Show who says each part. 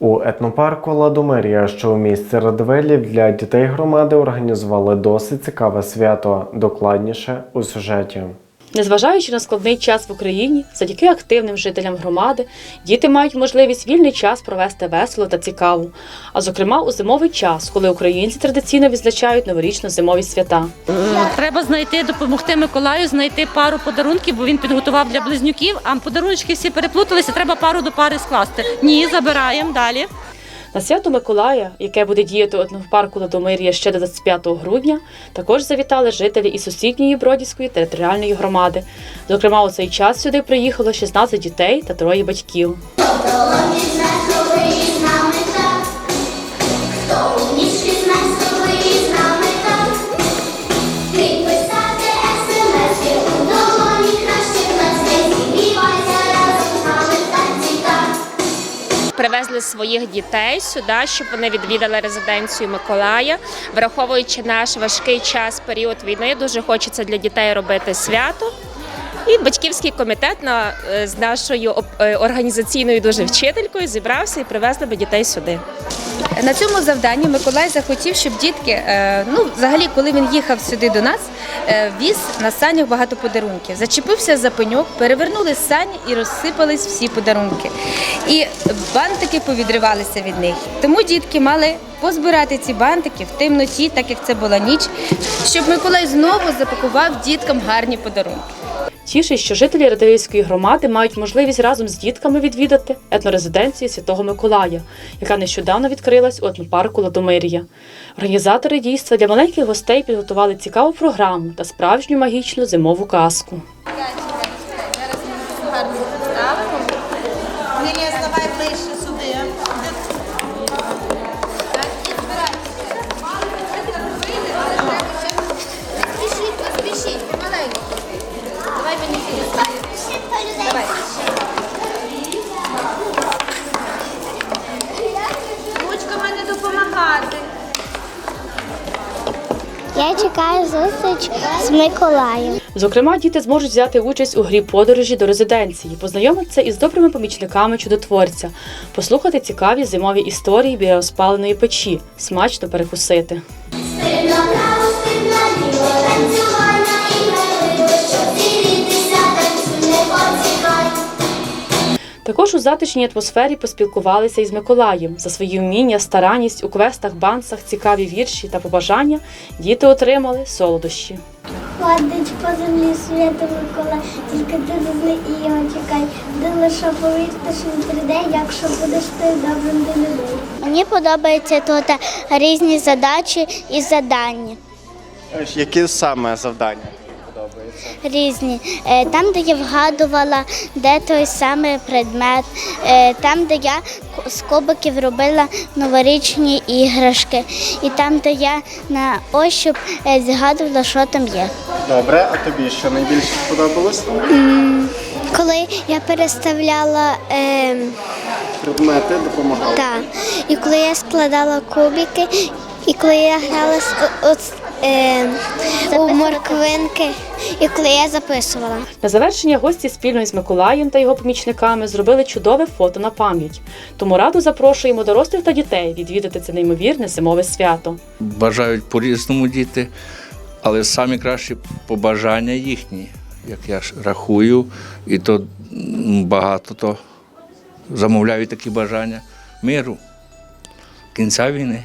Speaker 1: У етнопарку Ладомир'я, що у місті Радвелів, для дітей громади організували досить цікаве свято. Докладніше у сюжеті.
Speaker 2: Незважаючи на складний час в Україні, завдяки активним жителям громади, діти мають можливість вільний час провести весело та цікаво. А зокрема у зимовий час, коли українці традиційно відзначають новорічно-зимові свята.
Speaker 3: Треба знайти, допомогти Миколаю, знайти пару подарунків, бо він підготував для близнюків, а подарунки всі переплуталися, треба пару до пари скласти. Ні, забираємо далі.
Speaker 2: На свято Миколая, яке буде діяти в парку Ладомир'я ще до 25 грудня, також завітали жителі із сусідньої Бродівської територіальної громади. Зокрема, у цей час сюди приїхало 16 дітей та троє батьків.
Speaker 4: Привезли своїх дітей сюди, щоб вони відвідали резиденцію Миколая. Враховуючи наш важкий час, період війни, дуже хочеться для дітей робити свято. І батьківський комітет на, е, з нашою е, організаційною дуже вчителькою зібрався і привезли би дітей сюди.
Speaker 5: На цьому завданні Миколай захотів, щоб дітки, е, ну взагалі, коли він їхав сюди до нас, е, віз на санях багато подарунків. Зачепився за пеньок, перевернули сані і розсипались всі подарунки. І бантики повідривалися від них. Тому дітки мали позбирати ці бантики в темноті, так як це була ніч, щоб Миколай знову запакував діткам гарні подарунки.
Speaker 2: Тішить, що жителі Радивської громади мають можливість разом з дітками відвідати етнорезиденцію Святого Миколая, яка нещодавно відкрилась у етнопарку Ладомир'я. Організатори дійства для маленьких гостей підготували цікаву програму та справжню магічну зимову казку.
Speaker 6: Давай.
Speaker 7: Ручками допомагати.
Speaker 6: Я чекаю зустріч з Миколаєм.
Speaker 2: Зокрема, діти зможуть взяти участь у грі подорожі до резиденції, познайомитися із добрими помічниками чудотворця, послухати цікаві зимові історії біля розпаленої печі, смачно перекусити. Також у затишній атмосфері поспілкувалися із Миколаєм. За свої вміння, старанність у квестах, бансах, цікаві вірші та побажання діти отримали солодощі.
Speaker 6: Ходить по землі свято Микола, тільки ти зазни і його чекай. Де лише повірте, що він прийде, якщо будеш ти добрим до людей. Мені подобається тут різні задачі і завдання.
Speaker 8: Які саме завдання?
Speaker 6: Різні. Е, Там, де я вгадувала, де той самий предмет, е, там, де я з кубиків робила новорічні іграшки, і там, де я на ощуп е, згадувала, що там є.
Speaker 8: Добре, а тобі що найбільше сподобалось?
Speaker 6: Коли я переставляла е,
Speaker 8: Предмети допомагали.
Speaker 6: та, і коли я складала кубики, і коли я грала з, е, у морквинки, і коли я записувала.
Speaker 2: На завершення гості спільно із Миколаєм та його помічниками зробили чудове фото на пам'ять. Тому раду запрошуємо дорослих та дітей відвідати це неймовірне зимове свято.
Speaker 9: бажають по-різному діти, але самі кращі побажання їхні, як я ж рахую, і то багато то замовляють такі бажання миру, кінця війни.